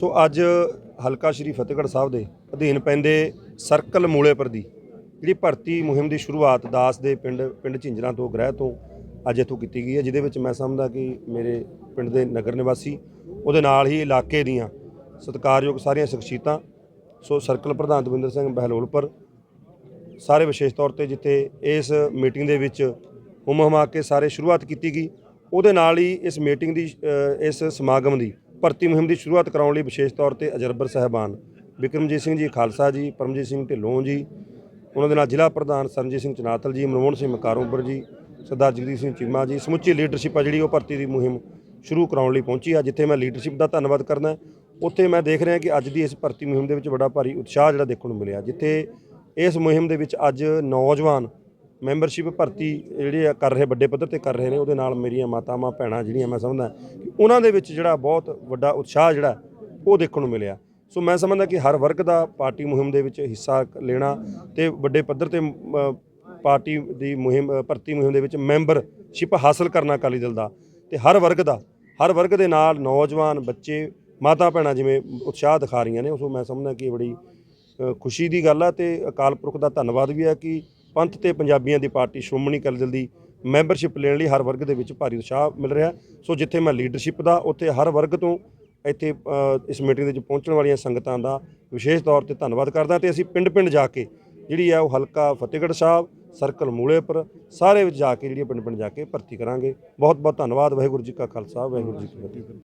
ਸੋ ਅੱਜ ਹਲਕਾ ਸ਼੍ਰੀ ਫਤਿਹਗੜ੍ਹ ਸਾਹਿਬ ਦੇ ਅਧੀਨ ਪੈਂਦੇ ਸਰਕਲ ਮੂਲੇਪੁਰ ਦੀ ਜਿਹੜੀ ਭਰਤੀ ਮੁਹਿੰਮ ਦੀ ਸ਼ੁਰੂਆਤ ਦਾਸ ਦੇ ਪਿੰਡ ਪਿੰਡ ਝਿੰਜਰਾਂ ਤੋਂ, ਗ੍ਰਹਿ ਤੋਂ ਅੱਜ ਇੱਥੋਂ ਕੀਤੀ ਗਈ ਹੈ, ਜਿਹਦੇ ਵਿੱਚ ਮੈਂ ਸਮਝਦਾ ਕਿ ਮੇਰੇ ਪਿੰਡ ਦੇ ਨਗਰ ਨਿਵਾਸੀ ਉਹਦੇ ਨਾਲ ਹੀ ਇਲਾਕੇ ਦੀਆਂ ਸਤਿਕਾਰਯੋਗ ਸਾਰੀਆਂ ਸ਼ਖਸੀਅਤਾਂ, ਸੋ ਸਰਕਲ ਪ੍ਰਧਾਨ ਦਵਿੰਦਰ ਸਿੰਘ ਬਹਿਲੋਲਪੁਰ ਸਾਰੇ ਵਿਸ਼ੇਸ਼ ਤੌਰ ਤੇ ਜਿੱਥੇ ਇਸ ਮੀਟਿੰਗ ਦੇ ਵਿੱਚ ਹੁਮ ਹੁਮਾ ਕੇ ਸਾਰੇ ਸ਼ੁਰੂਆਤ ਕੀਤੀ ਗਈ, ਉਹਦੇ ਨਾਲ ਹੀ ਇਸ ਮੀਟਿੰਗ ਦੀ ਇਸ ਸਮਾਗਮ ਦੀ ਭਰਤੀ ਮੁਹਿੰਮ ਦੀ ਸ਼ੁਰੂਆਤ ਕਰਾਉਣ ਲਈ ਵਿਸ਼ੇਸ਼ ਤੌਰ ਤੇ ਅਜਰਬਰ ਸਾਹਿਬਾਨ ਵਿਕਰਮਜੀਤ ਸਿੰਘ ਜੀ, ਖਾਲਸਾ ਜੀ, ਪਰਮਜੀਤ ਸਿੰਘ ਢਿੱਲੋਂ ਜੀ, ਉਹਨਾਂ ਦੇ ਨਾਲ ਜ਼ਿਲ੍ਹਾ ਪ੍ਰਧਾਨ ਸਰਨਜੀਤ ਸਿੰਘ ਚਨਾਤਲ ਜੀ, ਮਨਮੋਹਨ ਸਿੰਘ ਮਕਾਰੋਂਪੁਰ ਜੀ, ਸਰਦਾਰ ਜਗਦੀਪ ਸਿੰਘ ਚੀਮਾ ਜੀ, ਸਮੁੱਚੀ ਲੀਡਰਸ਼ਿਪ ਆ ਜਿਹੜੀ ਉਹ ਭਰਤੀ ਦੀ ਮੁਹਿੰਮ ਸ਼ੁਰੂ ਕਰਾਉਣ ਲਈ ਪਹੁੰਚੀ ਆ, ਜਿੱਥੇ ਮੈਂ ਲੀਡਰਸ਼ਿਪ ਦਾ ਧੰਨਵਾਦ ਕਰਦਾ। ਉੱਥੇ ਮੈਂ ਦੇਖ ਰਿਹਾ ਕਿ ਅੱਜ ਦੀ ਇਸ ਭਰਤੀ ਮੁਹਿੰਮ ਦੇ ਵਿੱਚ ਬੜਾ ਭਾਰੀ ਉਤਸ਼ਾਹ ਜਿਹੜਾ ਦੇਖਣ ਨੂੰ ਮਿਲਿਆ, ਜਿੱਥੇ ਇਸ ਮੁਹਿੰਮ ਦੇ ਵਿੱਚ ਅੱਜ ਨੌਜਵਾਨ ਮੈਂਬਰਸ਼ਿਪ ਭਰਤੀ ਜਿਹੜੇ ਆ ਕਰ ਰਹੇ ਵੱਡੇ ਪੱਧਰ ਤੇ ਕਰ ਰਹੇ ਨੇ, ਉਹਦੇ ਨਾਲ ਮੇਰੀਆਂ ਮਾਤਾਵਾਂ, ਭੈਣਾਂ ਜਿਹੜੀਆਂ ਮੈਂ ਸਮਝਦਾ ਕਿ ਉਹਨਾਂ ਦੇ ਵਿੱਚ ਜਿਹੜਾ ਬਹੁਤ ਵੱਡਾ ਉਤਸ਼ਾਹ ਜਿਹੜਾ, ਉਹ ਦੇਖਣ ਨੂੰ ਮਿਲਿਆ। ਸੋ ਮੈਂ ਸਮਝਦਾ ਕਿ ਹਰ ਵਰਗ ਦਾ ਪਾਰਟੀ ਮੁਹਿੰਮ ਦੇ ਵਿੱਚ ਹਿੱਸਾ ਲੈਣਾ ਤੇ ਵੱਡੇ ਪੱਧਰ ਤੇ ਪਾਰਟੀ ਦੀ ਮੁਹਿੰਮ ਭਰਤੀ ਮੁਹਿੰਮ ਦੇ ਵਿੱਚ ਮੈਂਬਰਸ਼ਿਪ ਹਾਸਲ ਕਰਨਾ ਅਕਾਲੀ ਦਲ ਦਾ। ਤੇ ਹਰ ਵਰਗ ਦਾ, ਹਰ ਵਰਗ ਦੇ ਨਾਲ ਨੌਜਵਾਨ ਬੱਚੇ, ਮਾਤਾ ਭੈਣਾਂ ਜਿਵੇਂ ਉਤਸ਼ਾਹ ਦਿਖਾ ਰਹੀਆਂ ਨੇ ਉਸ ਮੈਂ ਸਮਝਦਾ ਕਿ ਇਹ ਬੜੀ ਖੁਸ਼ੀ ਦੀ ਗੱਲ ਆ ਤੇ ਅਕਾਲ ਪੁਰਖ ਦਾ ਧੰਨਵਾਦ ਵੀ ਹੈ ਕਿ ਪੰਥ ਤੇ ਪੰਜਾਬੀਆਂ ਦੀ ਪਾਰਟੀ ਸ਼੍ਰੋਮਣੀ ਅਕਾਲੀ ਦਲ ਦੀ ਮੈਂਬਰਸ਼ਿਪ ਲੈਣ ਲਈ ਹਰ ਵਰਗ ਦੇ ਵਿੱਚ ਭਾਰੀ ਉਤਸ਼ਾਹ ਮਿਲ ਰਿਹਾ ਸੋ ਜਿੱਥੇ ਮੈਂ ਲੀਡਰਸ਼ਿਪ ਦਾ, ਉੱਥੇ ਹਰ ਵਰਗ ਤੋਂ ਇੱਥੇ ਇਸ ਮੀਟਿੰਗ ਦੇ ਵਿੱਚ ਪਹੁੰਚਣ ਵਾਲੀਆਂ ਸੰਗਤਾਂ ਦਾ ਵਿਸ਼ੇਸ਼ ਤੌਰ ਤੇ ਧੰਨਵਾਦ ਕਰਦਾ ਤੇ ਅਸੀਂ ਪਿੰਡ-ਪਿੰਡ ਜਾ ਕੇ ਜਿਹੜੀ ਆ ਉਹ ਹਲਕਾ ਫਤਿਹਗੜ੍ਹ ਸਾਹਿਬ, ਸਰਕਲ ਮੂਲੇਪੁਰ, ਸਾਰੇ ਵਿੱਚ ਜਾ ਕੇ ਜਿਹੜੀ ਪਿੰਡ-ਪਿੰਡ ਜਾ ਕੇ ਭਰਤੀ ਕਰਾਂਗੇ। ਬਹੁਤ ਬਹੁਤ ਧੰਨਵਾਦ, ਵਾਹਿਗੁਰੂ ਜੀ ਕਾ ਖਾਲਸਾ, ਵਾਹਿਗੁਰੂ ਜੀ ਕੀ ਫਤਿਹ।